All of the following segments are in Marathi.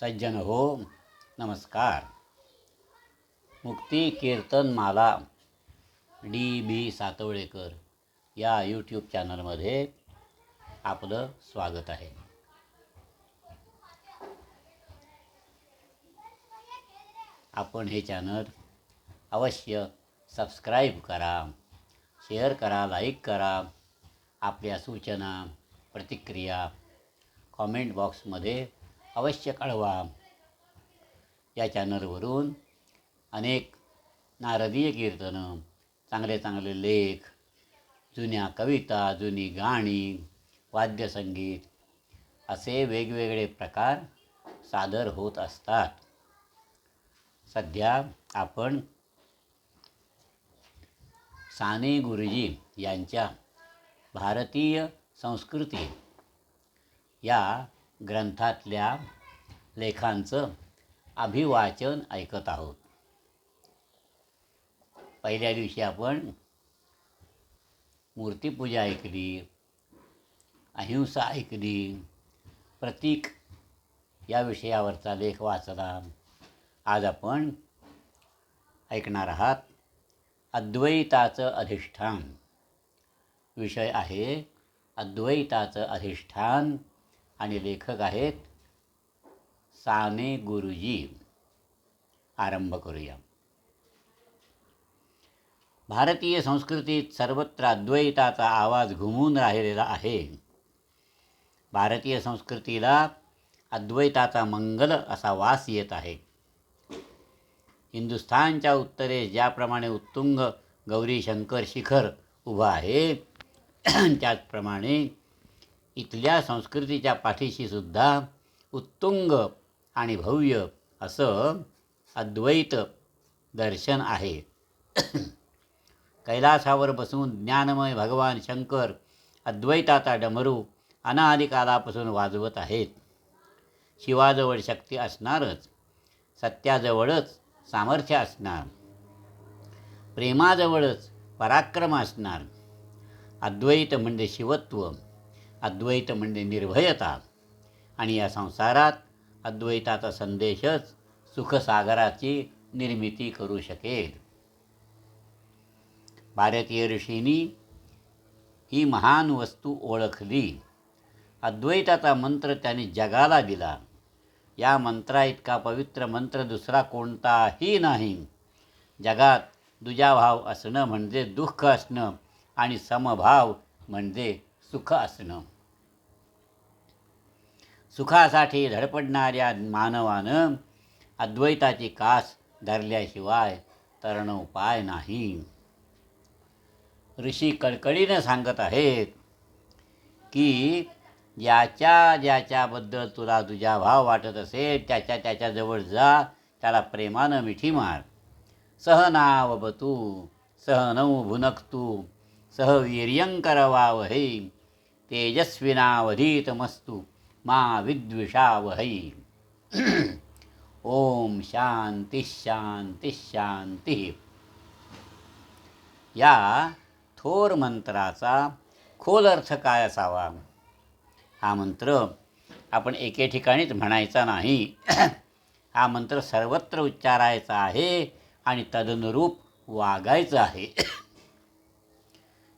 सज्जन हो नमस्कार. मुक्ती कीर्तन माला डी बी सातवळेकर या यूट्यूब चॅनलमध्ये आपलं स्वागत आहे. आपण हे चॅनल अवश्य सबस्क्राईब करा शेअर करा लाईक करा. आपल्या सूचना प्रतिक्रिया कॉमेंट बॉक्समध्ये अवश्य कळवा. या चॅनलवरून अनेक नारदीय कीर्तनं चांगले चांगले लेख जुन्या कविता जुनी गाणी वाद्यसंगीत असे वेगवेगळे प्रकार सादर होत असतात. सध्या आपण साने गुरुजी यांच्या भारतीय संस्कृती या ग्रंथातल्या लेखांचं अभिवाचन ऐकत आहोत. पहिल्या दिवशी आपण मूर्तीपूजा ऐकली अहिंसा ऐकली प्रतीक या विषयावरचा लेख वाचला. आज आपण ऐकणार आहात अद्वैताचं अधिष्ठान. विषय आहे अद्वैताचं अधिष्ठान आणि लेखक आहेत साने गुरुजी. आरंभ करूया. भारतीय संस्कृतीत सर्वत्र अद्वैताचा आवाज घुमून राहिलेला आहे. भारतीय संस्कृतीला अद्वैताचा मंगल असा वास येत आहे. हिंदुस्थानच्या उत्तरेस ज्याप्रमाणे उत्तुंग गौरी शंकर शिखर उभं आहे त्याचप्रमाणे इथल्या संस्कृतीच्या पाठीशी सुद्धा उत्तुंग आणि भव्य असं अद्वैत दर्शन आहे. कैलासावर बसून ज्ञानमय भगवान शंकर अद्वैताचा डमरू अनादिकालापासून वाजवत आहेत. शिवाजवळ शक्ती असणारच सत्याजवळच सामर्थ्य असणार प्रेमाजवळच पराक्रम असणार. अद्वैत म्हणजे शिवत्व. अद्वैत म्हणजे निर्भयता. आणि या संसारात अद्वैताचा संदेशच सुखसागराची निर्मिती करू शकेल. भारतीय ऋषींनी ही महान वस्तू ओळखली. अद्वैताचा मंत्र त्यांनी जगाला दिला. या मंत्रा इतका पवित्र मंत्र दुसरा कोणताही नाही. जगात दुजाभाव असणं म्हणजे दुःख असणं आणि समभाव म्हणजे सुख असणं. सुखासाठी धडपडणाऱ्या मानवानं अद्वैताची कास धरल्याशिवाय तरण उपाय नाही. ऋषी कडकडीनं सांगत आहेत की ज्याच्या ज्याच्याबद्दल तुला तुझा भाव वाटत असेल त्याच्या त्याच्याजवळ जा त्याला प्रेमानं मिठी मार. सहनाव बतू सहनौ भुनक्तू हे तेजस्विनावधीतमस्तु मा विद्विषावहै। ओम शांती शांती शांती। या थोर मंत्राचा खोल अर्थ काय असावा? हा मंत्र आपण एके ठिकाणीच म्हणायचा नाही. हा मंत्र सर्वत्र उच्चारायचा आहे आणि तदनुरूप वागायचं आहे.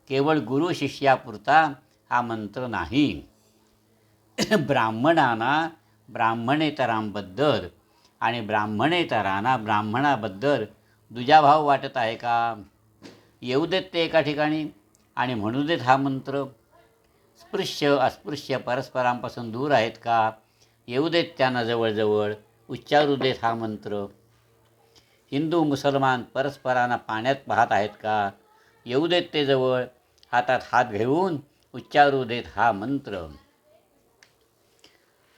केवळ गुरु शिष्यापुरता हा मंत्र नाही. ब्राह्मणांना ब्राह्मणेतरांबद्दल आणि ब्राह्मणेतरांना ब्राह्मणाबद्दल दुजाभाव वाटत आहे का? येऊ देत ते एका ठिकाणी आणि म्हणू देत हा मंत्र. स्पृश्य अस्पृश्य परस्परांपासून दूर आहेत का? येऊ देत त्यांना जवळजवळ उच्चारू देत हा मंत्र. हिंदू मुसलमान परस्परांना पाण्यात पाहत आहेत का? येऊ देत ते जवळ हातात हात घेऊन उच्चारू देत हा मंत्र.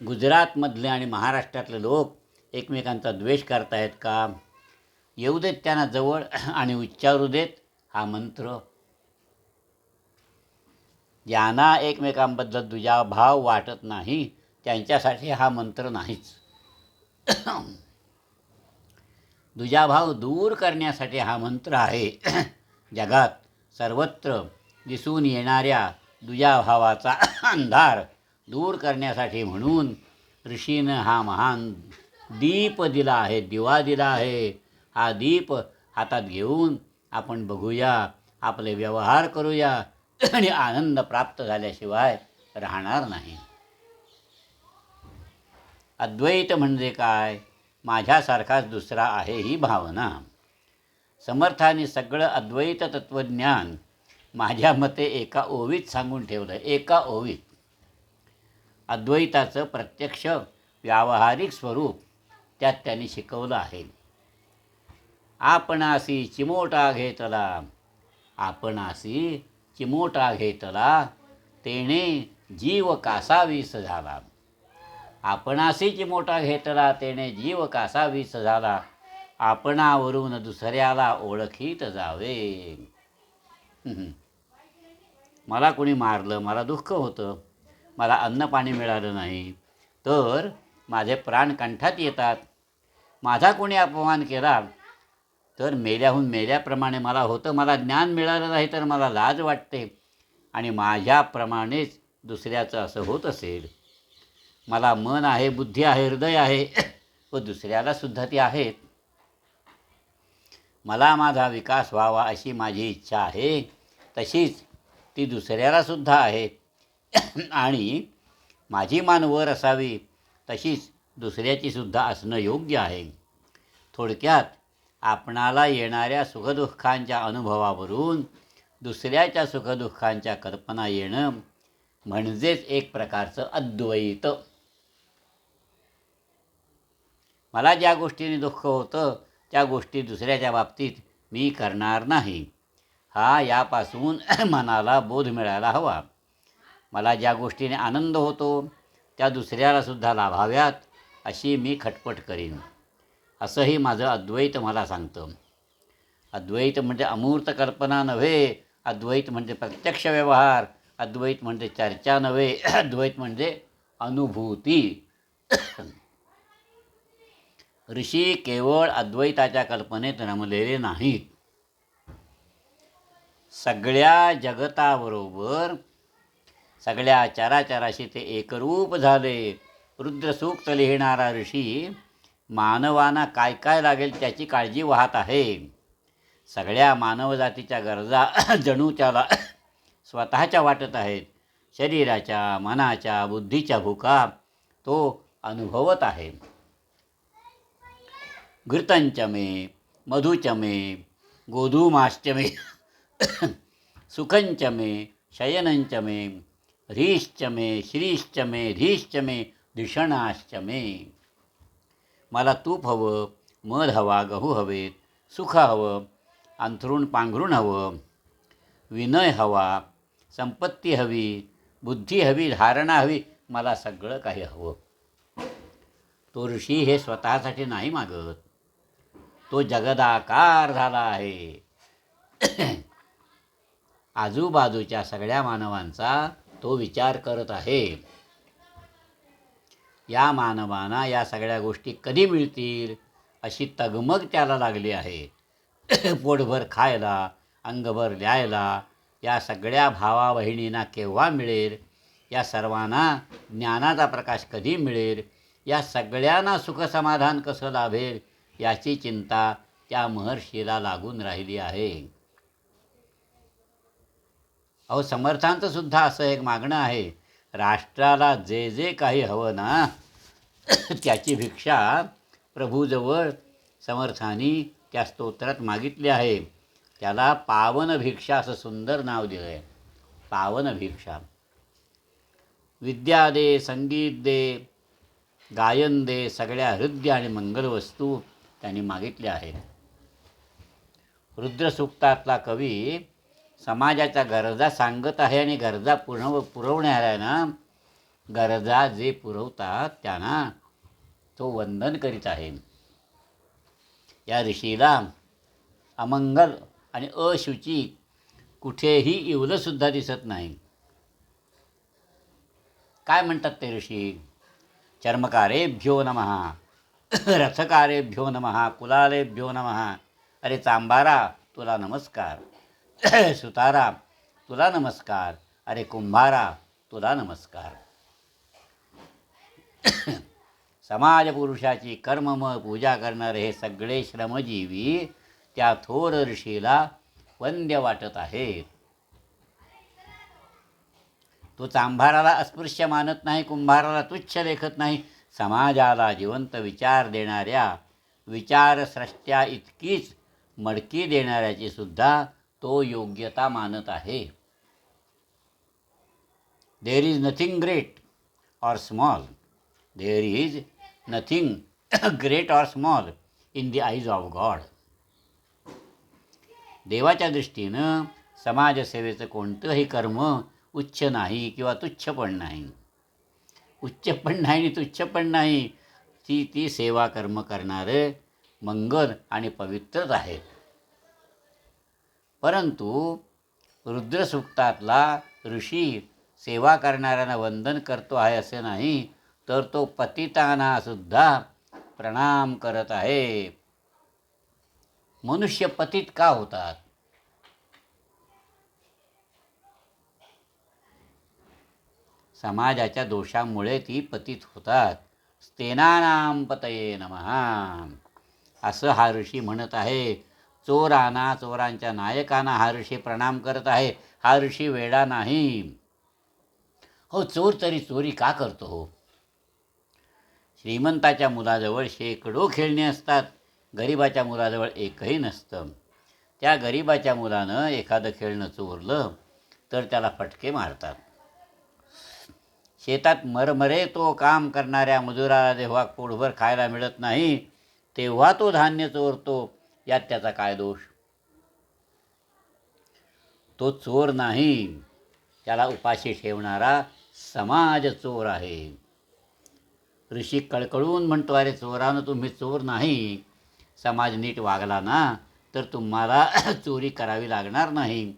गुजरातमधले आणि महाराष्ट्रातले लोक एकमेकांचा द्वेष करतायत का? येऊ देत त्यांना जवळ आणि उच्चारू देत हा मंत्र. ज्यांना एकमेकांबद्दल तुझा भाव वाटत नाही त्यांच्यासाठी हा मंत्र नाहीच. दुजाभाव दूर करण्यासाठी हा मंत्र आहे. जगात सर्वत्र दिसून येणाऱ्या दुजाभावाचा अंधार दूर करण्यासाठी म्हणून ऋषीनं हा महान दीप दिला आहे दिवा दिला आहे. हा दीप हातात घेऊन आपण बघूया आपले व्यवहार करूया आणि आनंद प्राप्त झाल्याशिवाय राहणार नाही. अद्वैत म्हणजे काय? माझ्यासारखाच दुसरा आहे ही भावना. समर्थाने सगळं अद्वैत तत्त्वज्ञान माझ्या मते एका ओवीत सांगून ठेवलं एका ओवीत. अद्वैताचं प्रत्यक्ष व्यावहारिक स्वरूप त्यात त्यांनी शिकवलं आहे. आपणासी चिमोटा घेतला. आपणासी चिमोटा घेतला. तेणे जीव कासावीस झाला. आपणासी चिमोटा घेतला. तेणे जीव कासावीस झाला. आपणावरून दुसऱ्याला ओळखीत जावे. मला कोणी मारलं मला दुःख होतं मला अन्न पाणी मिळालं नाही तर माझे प्राण कंठात येतात. माझा कोणी अपमान केला तर मेल्याहून मेल्याप्रमाणे मला होतं मला ज्ञान मिळालं नाही तर मला लाज वाटते. आणि माझ्याप्रमाणेच दुसऱ्याचं असं होत असेल. मला मन आहे बुद्धी आहे हृदय आहे व दुसऱ्यालासुद्धा ती आहेत. मला माझा विकास व्हावा अशी माझी इच्छा आहे तशीच ती दुसऱ्यालासुद्धा आहे. आणि माझी मान वर असावी तशीच दुसऱ्याचीसुद्धा असणं योग्य आहे. थोडक्यात आपणाला येणाऱ्या सुखदुःखांच्या अनुभवावरून दुसऱ्याच्या सुखदुःखांच्या कल्पना येणं म्हणजेच एक प्रकारचं अद्वैत. मला ज्या गोष्टीने दुःख होतं त्या गोष्टी दुसऱ्याच्या बाबतीत मी करणार नाही. हा यापासून मनाला बोध मिळायला हवा. मला ज्या गोष्टीने आनंद होतो त्या दुसऱ्यालासुद्धा लाभाव्यात अशी मी खटपट करीन. असंही माझं अद्वैत मला सांगतं. अद्वैत म्हणजे अमूर्त कल्पना नव्हे अद्वैत म्हणजे प्रत्यक्ष व्यवहार अद्वैत म्हणजे चर्चा नव्हे अद्वैत म्हणजे अनुभूती. ऋषी केवळ अद्वैताच्या कल्पनेत रमलेले नाहीत. सगळ्या जगताबरोबर सगळ्या चराचराशी ते एकरूप झाले. रुद्रसूक्त लिहिणारा ऋषी मानवांना काय काय लागेल त्याची काळजी वाहत आहे. सगळ्या मानवजातीच्या गरजा जणू त्याला स्वतःच्या वाटत आहेत. शरीराच्या मनाच्या बुद्धीच्या भूका तो अनुभवत आहे. घृतंचमे मधुचमे गोधूमाश्चमे सुखंचमे मे ह्रीश्चमे श्रीश्चमे धिषणाश्च मे। मला तूप हवं मध हवा गहू हवेत सुख हवं अंथरूण पांघरूण हवं विनय हवा संपत्ती हवी बुद्धी हवी धारणा हवी मला सगळं काही हवं. तो ऋषी हे स्वतःसाठी नाही मागत. तो जगदाकार झाला आहे. आजूबाजूच्या सगळ्या मानवांचा तो विचार करत आहे. या मानवांना या सगळ्या गोष्टी कधी मिळतील अशी तगमग त्याला लागली आहे. पोटभर खायला अंगभर द्यायला या सगळ्या भावा बहिणींना केव्हा मिळेल? या सर्वांना ज्ञानाचा प्रकाश कधी मिळेल? या सगळ्यांना सुखसमाधान कसं लाभेल? याची चिंता त्या महर्षीला लागून राहिली आहे. अहो समर्थांचं सुद्धा असं एक मागणं आहे. राष्ट्राला जे जे काही हवं ना त्याची भिक्षा प्रभूजवळ समर्थानी त्या स्तोत्रात मागितली आहे. त्याला पावन भिक्षा असं सुंदर नाव दिलं आहे. पावन भिक्षा. विद्या दे संगीत दे गायन दे सगळ्या हृदय आणि मंगलवस्तू त्यांनी मागितल्या आहेत. रुद्रसूक्तातला कवी समाजाच्या गरजा सांगत आहे आणि गरजा पुरव पुरवणाऱ्या ना गरजा जे पुरवतात त्यांना तो वंदन करीत आहे. या ऋषीला अमंगल आणि अशुची कुठेही इवलंसुद्धा दिसत नाही. काय म्हणतात ते ऋषी? चर्मकारेभ्यो नमहा रथकारेभ्यो नमहा कुलालेभ्यो नमहा अरे चांबारा तुला नमस्कार. सुतारा तुला नमस्कार. अरे कुंभारा तुला नमस्कार. समाजपुरुषाची कर्ममय पूजा करणारे हे सगळे श्रमजीवी त्या थोर ऋषीला वंद्य वाटत आहेत. तो चांभाराला अस्पृश्य मानत नाही कुंभाराला तुच्छ लेखत नाही. समाजाला जिवंत विचार देणाऱ्या विचारस्रष्ट्या इतकीच मडकी देणाऱ्याची सुद्धा तो योग्यता मानत आहे. There is nothing great or small there is nothing great or small in the eyes of God देवाच्या दृष्टीनं समाजसेवेचं कोणतंही कर्म उच्च नाही किंवा तुच्छ पण नाही. उच्च पण नाही आणि तुच्छ पण नाही. ती ती सेवा कर्म करणारे मंगल आणि पवित्रच आहेत. परंतु रुद्रसूक्तातला ऋषी सेवा करणाऱ्यांना वंदन करतो आहे असे नाही तर तो पतितानासुद्धा प्रणाम करत आहे. मनुष्य पतित का होतात? समाजाच्या दोषामुळे ती पतित होतात. स्तेनानाम पतये नमहा असं हा ऋषी म्हणत आहे. चोरांना चोरांच्या नायकांना हा ऋषी प्रणाम करत आहे. हा ऋषी वेडा नाही. हो चोर तरी चोरी का करतो हो? श्रीमंताच्या मुलाजवळ शेकडो खेळणी असतात. गरिबाच्या मुलाजवळ एकही नसतं. त्या गरिबाच्या मुलानं एखादं खेळणं चोरलं तर त्याला फटके मारतात. शेतात मरमरे तो काम करणाऱ्या मजुराला जेव्हा पोटभर खायला मिळत नाही तेव्हा तो धान्य चोरतो. यात त्याचा काय दोष? तो चोर नाही. त्याला उपाशी ठेवणारा समाज चोर आहे. ऋषी कळकळून म्हणतो अरे चोरानं तुम्ही चोर नाही. समाज नीट वागला ना तर तुम्हाला चोरी करावी लागणार नाही.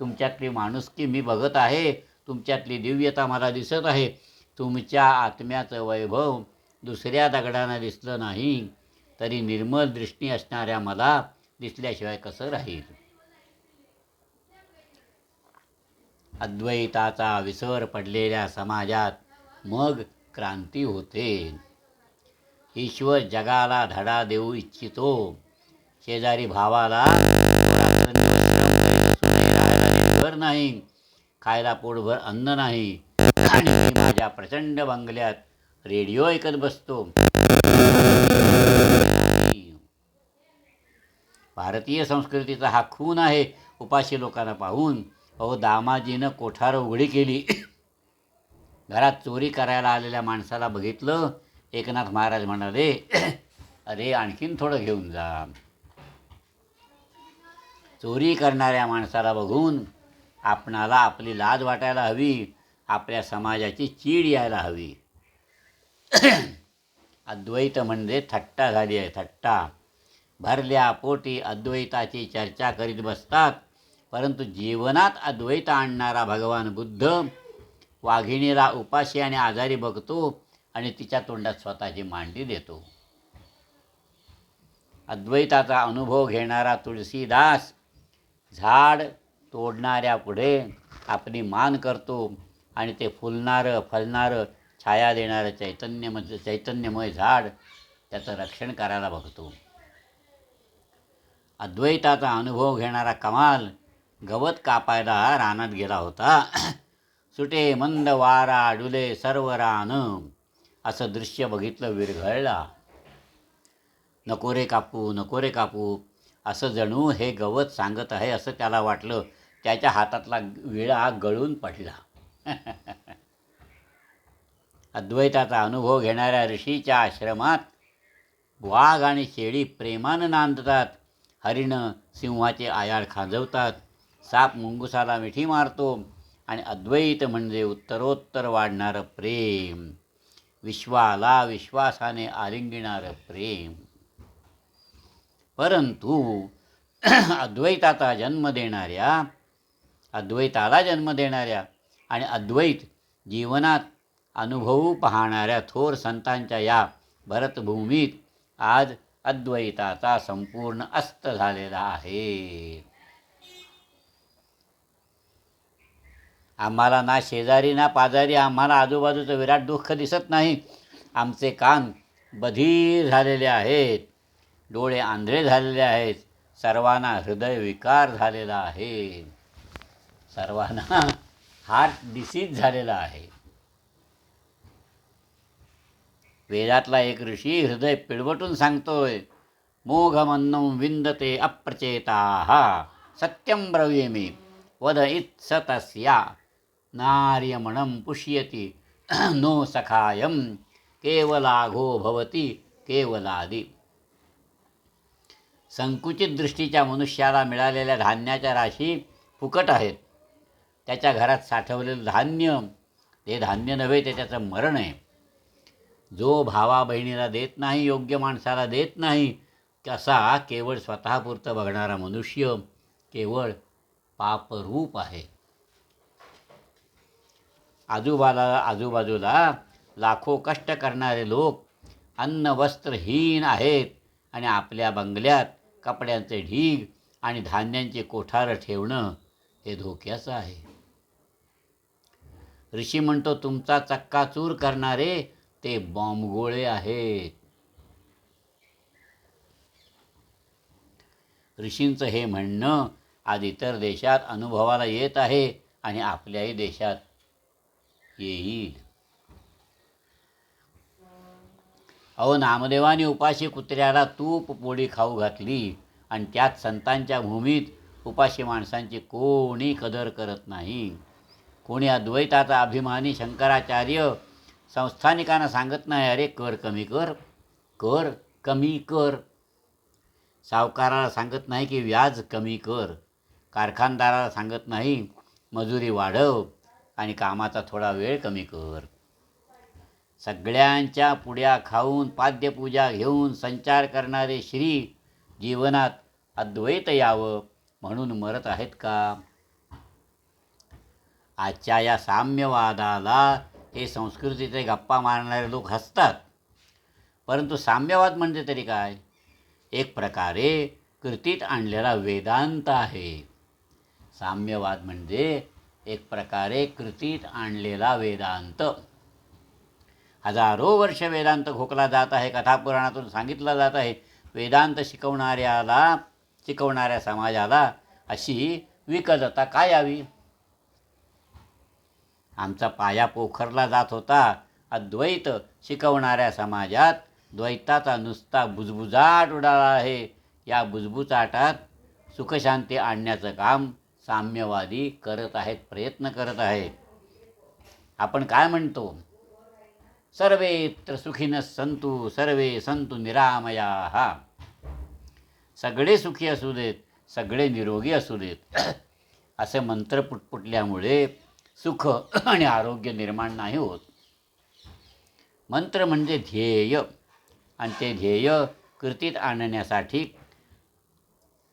तुमच्यातली माणुसकी मी बघत आहे. तुमच्यातली दिव्यता मला दिसत आहे. तुमच्या आत्म्याचं वैभव दुसऱ्या दगडानं दिसलं नाही. तरी निर्मल दृष्टी असणाऱ्या मला दिसल्याशिवाय कसं राहील? अद्वैताचा विसर पडलेल्या समाजात मग क्रांती होते. ईश्वर जगाला धडा देऊ इच्छितो. शेजारी भावाला घर नाही खायला पोटभर अन्न नाही. आणि माझ्या प्रचंड बंगल्यात रेडिओ ऐकत बसतो. भारतीय संस्कृतीचा हा खून आहे उपाशी लोकांना पाहून. अहो दामाजीनं कोठार उघडी केली. घरात चोरी करायला आलेल्या माणसाला बघितलं. एकनाथ महाराज म्हणाले अरे आणखीन थोडं घेऊन जा. चोरी करणाऱ्या माणसाला बघून आपणाला आपली लाज वाटायला हवी आपल्या समाजाची चीड यायला हवी. अद्वैत म्हणजे थट्टा झाली आहे थट्टा. भरल्या पोटी अद्वैताची चर्चा करीत बसतात. परंतु जीवनात अद्वैत आणणारा भगवान बुद्ध वाघिणीला उपाशी आणि आजारी बघतो आणि तिच्या तोंडात स्वतःची मांडी देतो. अद्वैताचा अनुभव घेणारा तुळशीदास झाड तोडणाऱ्या पुढे आपली मान करतो आणि ते फुलणारं फलणारं छाया देणारं चैतन्यम चैतन्यमय झाड त्याचं रक्षण करायला बघतो. अद्वैताचा अनुभव घेणारा कमाल गवत कापायला रानात गेला होता. सुटे मंद वारा डुले सर्व रान असं दृश्य बघितलं विरघळला. नको रे कापू नको रे कापू असं जणू हे गवत सांगत आहे असं त्याला वाटलं. त्याच्या हातातला विळा गळून पडला. अद्वैताचा अनुभव घेणाऱ्या ऋषीच्या आश्रमात वाघ आणि शेळी प्रेमानं नांदतात. हरिणं सिंहाचे आयाळ खाजवतात. साप मुंगुसाला मिठी मारतो आणि अद्वैत म्हणजे उत्तरोत्तर वाढणारं प्रेम. विश्वाला विश्वासाने आलिंगिणारं प्रेम. परंतु अद्वैताचा जन्म देणाऱ्या अद्वैताला जन्म देणाऱ्या आणि अद्वैत जीवनात अनुभवू पाहणाऱ्या थोर संतांच्या या भरतभूमीत आज अद्वैताचा संपूर्ण अस्त झालेला आहे. आम्हाला ना शेजारी ना पाजारी आम्हाला आजूबाजूचं विराट दुःख दिसत नाही. आमचे कान बधीर झालेले आहेत. डोळे आंधळे झालेले आहेत. सर्वांना हृदय विकार झालेला आहे. सर्वांना हार्ट डिसीज झालेला आहे. वेदातला एक ऋषी हृदय पिळवटून सांगतोय मोघमन्नं विंदते अप्रचेता सत्यं ब्रवीमि वद इत्सतस्या नार्यमणं पुष्यति नो सखायं केवलाघो भवती केवलादि. संकुचित दृष्टीच्या मनुष्याला मिळालेल्या धान्याच्या राशी फुकट आहेत. त्याच्या घरात साठवलेलं धान्य ते धान्य नव्हे ते त्याचं मरण आहे. जो भावा बहिणीला देत नाही योग्य माणसाला देत नाही कसा केवळ स्वतःपुरतं बघणारा मनुष्य केवळ पापरूप आहे. आजूबाला आजूबाजूला लाखो कष्ट करणारे लोक अन्न वस्त्रहीन आहेत आणि आपल्या बंगल्यात कपड्यांचे ढीग आणि धान्यांचे कोठार ठेवणं हे धोक्याचं आहे. ऋषी म्हणतो तुमचा चक्काचूर करणारे ते बॉम्बगोळे आहेत. ऋषींचं हे म्हणणं आज इतर देशात अनुभवाला येत आहे आणि आपल्याही देशात येईल. अहो नामदेवाने उपाशी कुत्र्याला तूप पोळी खाऊ घातली आणि त्यात संतांच्या भूमीत उपाशी माणसांची कोणी कदर करत नाही. कोणी अद्वैताचा अभिमानी शंकराचार्य संस्थानिकांना सांगत नाही अरे कर कमी कर कर कमी कर. सावकाराला सांगत नाही की व्याज कमी कर. कारखानदाराला सांगत नाही मजुरी वाढव आणि कामाचा थोडा वेळ कमी कर. सगळ्यांच्या पुड्या खाऊन पाद्यपूजा घेऊन संचार करणारे श्री जीवनात अद्वैत यावं म्हणून मरत आहेत का? आजच्या या साम्यवादाला हे संस्कृतीचे गप्पा मारणारे लोक हसतात. परंतु साम्यवाद म्हणजे तरी काय? एक प्रकारे कृतीत आणलेला वेदांत आहे. साम्यवाद म्हणजे एक प्रकारे कृतीत आणलेला वेदांत. हजारो वर्ष वेदांत घोकला जात आहे कथापुराणातून सांगितलं जात आहे. वेदांत शिकवणाऱ्याला शिकवणाऱ्या समाजाला अशी विकलता काय यावी? आमचा पाया पोखरला जात होता. अद्वैत शिकवणाऱ्या समाजात द्वैताचा नुसता बुजबुजाट उडाला आहे. या बुजबुजाटात सुखशांती आणण्याचं काम साम्यवादी करत आहेत प्रयत्न करत आहेत. आपण काय म्हणतो? सर्वेत्र सुखीन संतु सर्वे संतु निरामया. हा सगळे सुखी असू देत सगळे निरोगी असू देत. असे मंत्र पुटपुटल्यामुळे सुख आणि आरोग्य निर्माण नाही होत. मंत्र म्हणजे ध्येय. आणि ते ध्येय कृतीत आणण्यासाठी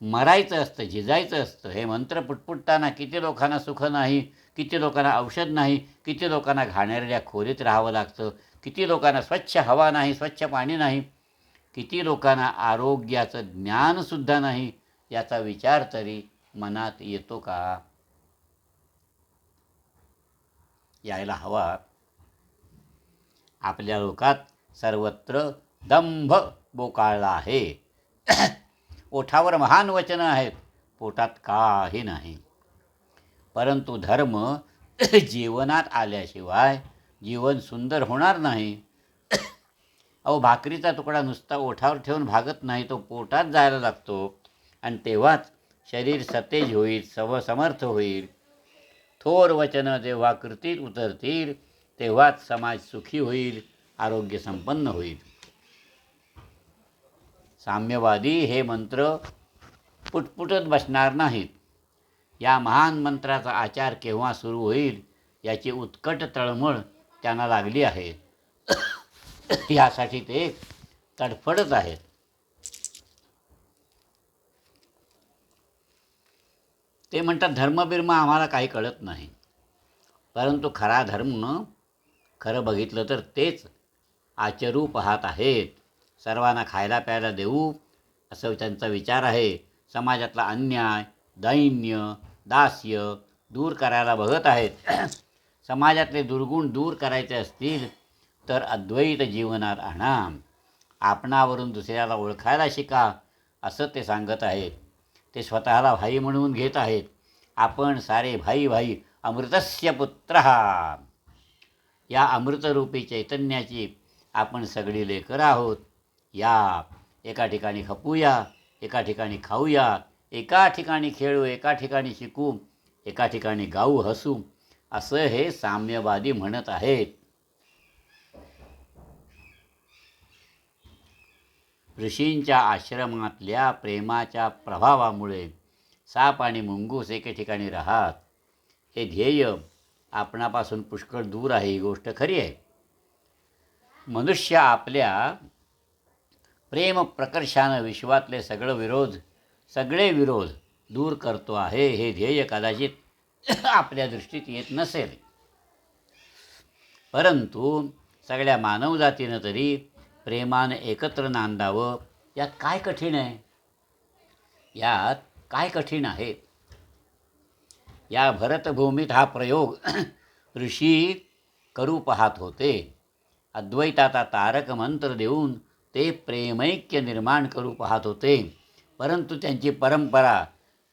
मरायचं असतं झिजायचं असतं. हे मंत्र पुटपुटताना किती लोकांना सुख नाही किती लोकांना औषध नाही किती लोकांना घाणेरड्या खोलीत राहावं लागतं किती लोकांना स्वच्छ हवा नाही स्वच्छ पाणी नाही किती लोकांना आरोग्याचं ज्ञानसुद्धा नाही याचा विचार तरी मनात येतो का? यायला हवा. आपल्या लोकात सर्वत्र दंभ बोकाळला आहे. ओठावर महान वचनं आहेत पोटात काही नाही. परंतु धर्म जीवनात आल्याशिवाय जीवन सुंदर होणार नाही. अहो भाकरीचा तुकडा नुसता ओठावर ठेवून भागत नाही तो पोटात जायला लागतो. आणि तेव्हाच शरीर सतेज होईल सव समर्थ होईल. थोर वचनं जेव्हा कृतीत उतरतील तेव्हाच समाज सुखी होईल आरोग्य संपन्न होईल. साम्यवादी हे मंत्र पुटपुटत बसणार नाहीत. या महान मंत्राचा आचार केव्हा सुरू होईल याची उत्कट तळमळ त्यांना लागली आहे. यासाठी ते तडफडत आहेत. ते म्हणतात धर्मबिर्म आम्हाला काही कळत नाही. परंतु खरा धर्म खरं बघितलं तर तेच आचरू पाहत आहेत. सर्वांना खायला प्यायला देऊ असं त्यांचा विचार आहे. समाजातला अन्याय दैन्य दास्य दूर करायला बघत आहेत. समाजातले दुर्गुण दूर करायचे असतील तर अद्वैत जीवनात आणा. आपणावरून दुसऱ्याला ओळखायला शिका असं ते सांगत आहेत. ते स्वतःला भाई म्हणून घेत आहेत. आपण सारे भाई भाई अमृतस्य पुत्र. या अमृतरूपी चैतन्याची आपण सगळी लेकर आहोत. या एका ठिकाणी खपूया एका ठिकाणी खाऊया एका ठिकाणी खेळू एका ठिकाणी शिकू एका ठिकाणी गाऊ हसू असं हे साम्यवादी म्हणत आहेत. ऋषींच्या आश्रमातल्या प्रेमाच्या प्रभावामुळे साप आणि मुंगूस एके ठिकाणी राहत. हे ध्येय आपणापासून पुष्कळ दूर आहे ही गोष्ट खरी आहे. मनुष्य आपल्या प्रेम प्रकर्षानं विश्वातले सगळं विरोध सगळे विरोध दूर करतो आहे हे ध्येय कदाचित आपल्या दृष्टीत येत नसेल. परंतु सगळ्या मानवजातीनं तरी प्रेमानं एकत्र नांदावं यात काय कठीण आहे? यात काय कठीण आहे? या भरतभूमीत हा प्रयोग ऋषी करू पाहत होते. अद्वैताचा तारक मंत्र देऊन ते प्रेमैक्य निर्माण करू पाहत होते. परंतु त्यांची परंपरा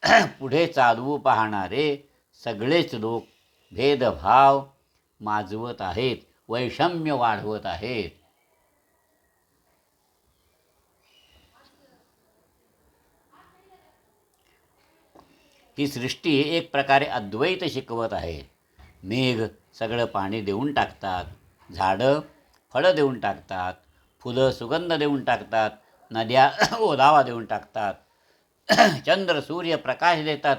पुढे चालवू पाहणारे सगळेच लोक भेदभाव माजवत आहेत वैषम्य वाढवत आहेत. ही सृष्टी एक प्रकारे अद्वैत शिकवत आहे. मेघ सगळं पाणी देऊन टाकतात झाडं फळं देऊन टाकतात फुलं सुगंध देऊन टाकतात नद्या ओलावा देऊन टाकतात. चंद्र सूर्य प्रकाश देतात.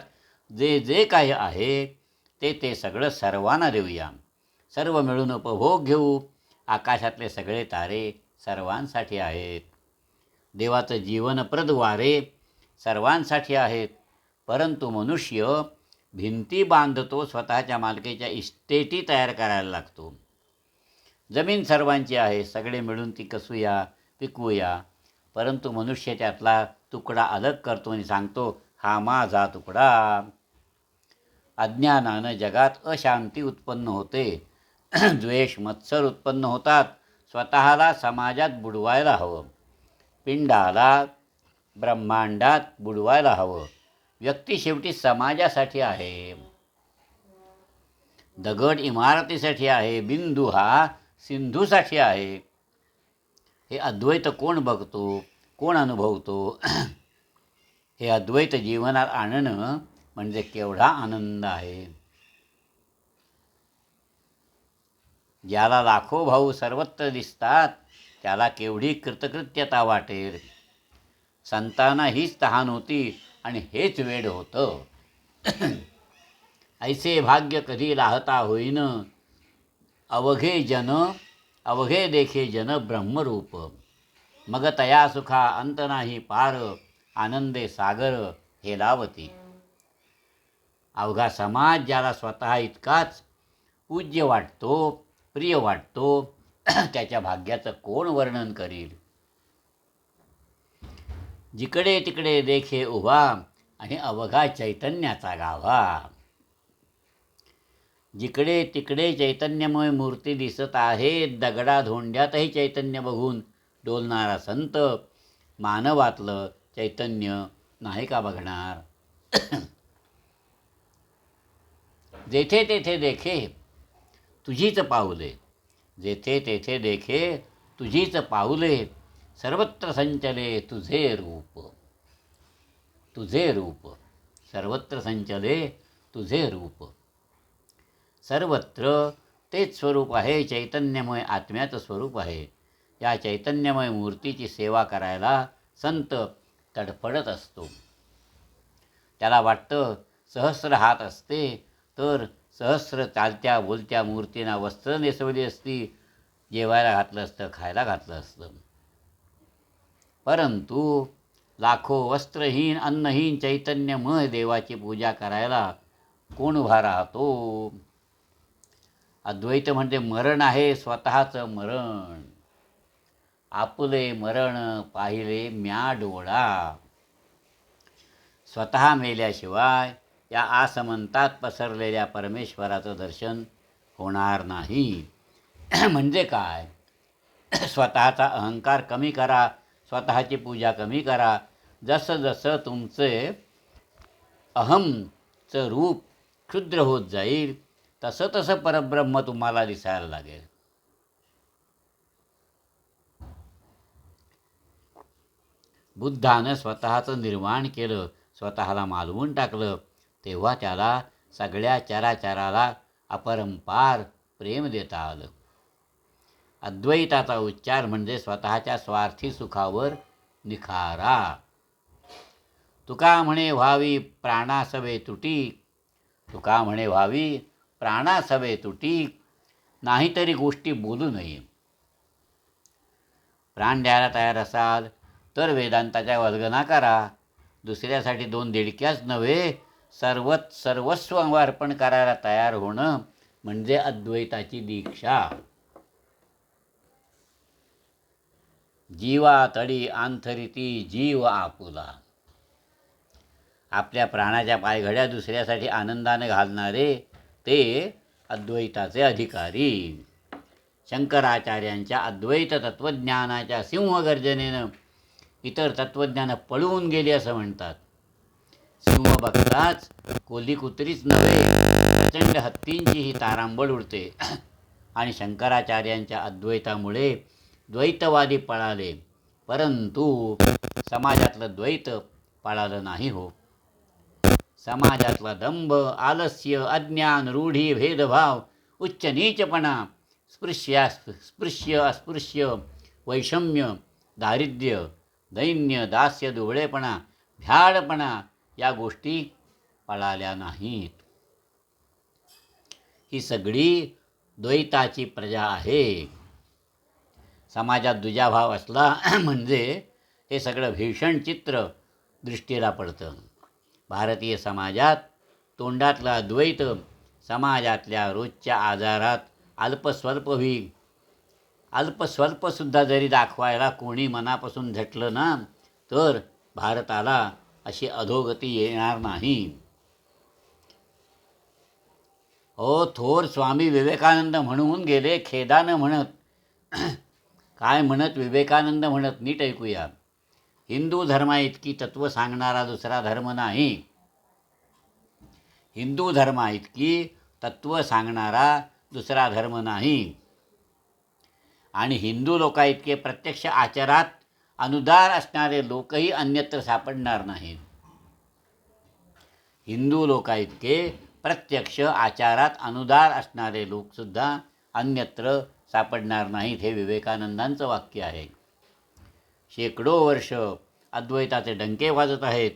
जे जे काही आहे ते ते सगळं सर्वांना देऊया. सर्व मिळून उपभोग घेऊ. आकाशातले सगळे तारे सर्वांसाठी आहेत. देवाचं जीवनप्रद वारे सर्वांसाठी आहेत. परंतु मनुष्य भिंती बांधतो स्वतःच्या मालकीच्या इस्टेटी तयार करायला लागतो. जमीन सर्वांची आहे सगळे मिळून ती कसूया पिकवूया. परंतु मनुष्य त्यातला तुकडा अलग करतो आणि सांगतो हा माझा तुकडा. अज्ञानानं जगात अशांती उत्पन्न होते. द्वेष मत्सर उत्पन्न होतात. स्वतःला समाजात बुडवायला हवं. पिंडाला ब्रह्मांडात बुडवायला हवं. व्यक्ती शेवटी समाजासाठी आहे. दगड इमारतीसाठी आहे बिंदू हा सिंधूसाठी आहे. हे अद्वैत कोण बघतो कोण अनुभवतो? हे अद्वैत जीवनात आणणं म्हणजे केवढा आनंद आहे. ज्याला लाखो भाऊ सर्वत्र दिसतात त्याला केवढी कृतकृत्यता वाटेल. संतांना हीच तहान होती आणि हेच वेड होतं. ऐसे भाग्य कधी राहता होईन. अवघे जन अवघे देखे जन ब्रह्मरूप. मग तया सुखा अंत नाही पार आनंदे सागर हे लावती. अवघा समाज ज्याला स्वतः इतकाच पूज्य वाटतो प्रिय वाटतो त्याच्या भाग्याचं कोण वर्णन करील? जिकडे तिकडे देखे उभा आणि अवघा चैतन्याचा गाभा जिकडे तिकडे चैतन्यमय मूर्ती दिसत आहे दगडा धोंड्यातही चैतन्य बघून डोलणारा संत मानवातलं चैतन्य नाही का बघणार? जेथे तेथे देखे तुझीच पाहुले जेथे तेथे देखे तुझीच पाऊले. सर्वत्र संचले तुझे रूप. तुझे रूप. सर्वत्र संचले तुझे रूप. सर्वत्र तेच स्वरूप आहे चैतन्यमय आत्म्याचं स्वरूप आहे. या चैतन्यमय मूर्तीची सेवा करायला संत तडफडत असतो. त्याला वाटतं सहस्र हात असते तर सहस्र चालत्या बोलत्या मूर्तींना वस्त्र नेसवली असती जेवायला घातलं असतं खायला घातलं असतं. परंतु लाखो वस्त्रहीन अन्नहीन चैतन्यमय देवाची पूजा करायला कोण उभा राहतो? अद्वैत म्हणजे मरण आहे स्वतःचं मरण. आपले मरण पाहिले म्या डोळा. स्वतः मेल्याशिवाय या आसमंतात पसरलेल्या परमेश्वराचं दर्शन होणार नाही. म्हणजे काय? स्वतःचा अहंकार कमी करा. स्वतःची पूजा कमी करा. जसं जसं तुमचे अहमचं रूप क्षुद्र होत जाईल तसं तसं परब्रह्म तुम्हाला दिसायला लागेल. बुद्धानं स्वतःचं निर्माण केलं स्वतःला मालवून टाकलं तेव्हा त्याला सगळ्या चराचराला अपरंपार प्रेम देता आलं. अद्वैताचा उच्चार म्हणजे स्वतःच्या स्वार्थी सुखावर निखारा. तुका म्हणे व्हावी प्राणासवे तुटी. तुका म्हणे व्हावी प्राणासवे तुटी. नाहीतरी गोष्टी बोलू नये. प्राण द्यायला तयार असाल तर वेदांताच्या वर्गना करा. दुसऱ्यासाठी दोन दिडक्याच नव्हे सर्व सर्वस्व अर्पण करायला तयार होणं म्हणजे अद्वैताची दीक्षा. जीवा तडी आंथरिती जीव आपुला. आपल्या प्राणाच्या पायघड्या दुसऱ्यासाठी आनंदाने घालणारे ते अद्वैताचे अधिकारी. शंकराचार्यांच्या अद्वैत तत्त्वज्ञानाच्या सिंहगर्जनेनं इतर तत्त्वज्ञानं पळवून गेली असं म्हणतात. सिंह बघताच कोली कुत्रीच नव्हे प्रचंड हत्तींचीही तारांबळ उडते. आणि शंकराचार्यांच्या अद्वैतामुळे द्वैतवादी पळाले. परंतु समाजातलं द्वैत पळालं नाही हो. समाजातला दंभ आलस्य अज्ञान रूढी भेदभाव उच्च नीचपणा स्पृश्य स्पृश्य अस्पृश्य वैषम्य दारिद्र्य दैन्य दास्य दुबळेपणा भ्याडपणा या गोष्टी पळाल्या नाहीत. ही सगळी द्वैताची प्रजा आहे. समाजात दुजाभाव असला म्हणजे हे सगळं भीषण चित्र दृष्टीला पडतं. भारतीय समाजात तोंडातला द्वैत समाजातल्या रोजच्या आजारात अल्पस्वल्पही अल्पस्वल्पसुद्धा जरी दाखवायला कोणी मनापासून झटलं ना तर भारताला अशी अधोगती येणार नाही. हो थोर स्वामी विवेकानंद म्हणून गेले खेदानं म्हणत काय म्हणत विवेकानंद म्हणत नीट ऐकूया. हिंदू धर्माइतकी तत्व तत्त्व सांगणारा दुसरा धर्म नाही. हिंदू धर्माइतकी तत्त्व सांगणारा दुसरा धर्म नाही. आणि हिंदू लोकाइतके प्रत्यक्ष आचारात अनुदार असणारे लोकही अन्यत्र सापडणार नाहीत. हिंदू लोकाइतके प्रत्यक्ष आचारात अनुदार असणारे लोकसुद्धा अन्यत्र सापडणार नाहीत हे विवेकानंदांचं वाक्य आहे. शेकडो वर्ष अद्वैताचे डंके वाजत आहेत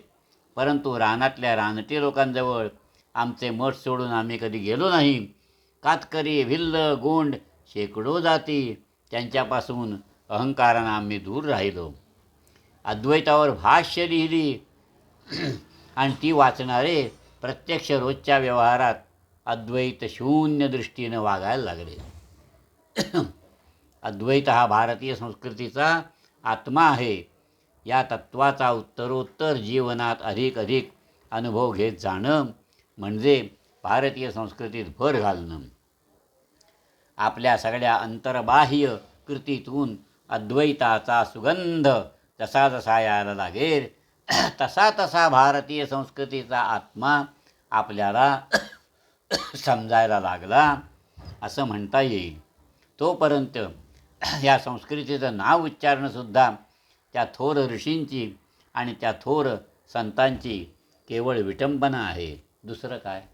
परंतु रानातल्या रानटी लोकांजवळ आमचे मठ सोडून आम्ही कधी गेलो नाही. कातकरी भिल्ल गोंड शेकडो जाती त्यांच्यापासून अहंकारानं आम्ही दूर राहिलो. अद्वैतावर भाष्य लिहिली. आणि ती वाचणारे प्रत्यक्ष रोजच्या व्यवहारात अद्वैत शून्य दृष्टीनं वागायला लागले. अद्वैत हा भारतीय संस्कृतीचा आत्मा आहे. या तत्त्वाचा उत्तरोत्तर जीवनात अधिक अधिक अनुभव घेत जाणं म्हणजे भारतीय संस्कृतीत भर घालणं. आपल्या सगळ्या अंतर्बाह्य कृतीतून अद्वैताचा सुगंध जसा जसा यायला लागेल तसा तसा भारतीय संस्कृतीचा आत्मा आपल्याला समजायला लागला असं म्हणता येईल. तोपर्यंत या संस्कृतीचं नाव उच्चारणंसुद्धा त्या थोर ऋषींची आणि त्या थोर संतांची केवळ विटंबना आहे. दुसरं काय?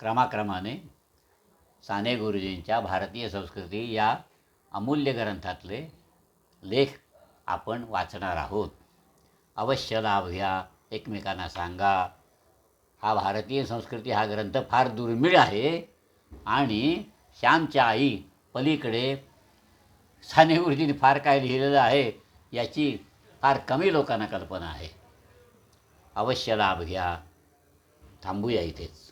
क्रमाक्रमाने साने गुरुजींच्या भारतीय संस्कृती या अमूल्य ग्रंथातले लेख आपण वाचणार आहोत. अवश्य लाभ घ्या. एकमेकांना सांगा. हा भारतीय संस्कृती हा ग्रंथ फार दुर्मिळ आहे आणि श्यामच्या आई पलीकडे साने गुरुजींनी फार काय लिहिलेलं आहे याची फार कमी लोकांना कल्पना आहे. अवश्य लाभ घ्या. थांबूया इथेच.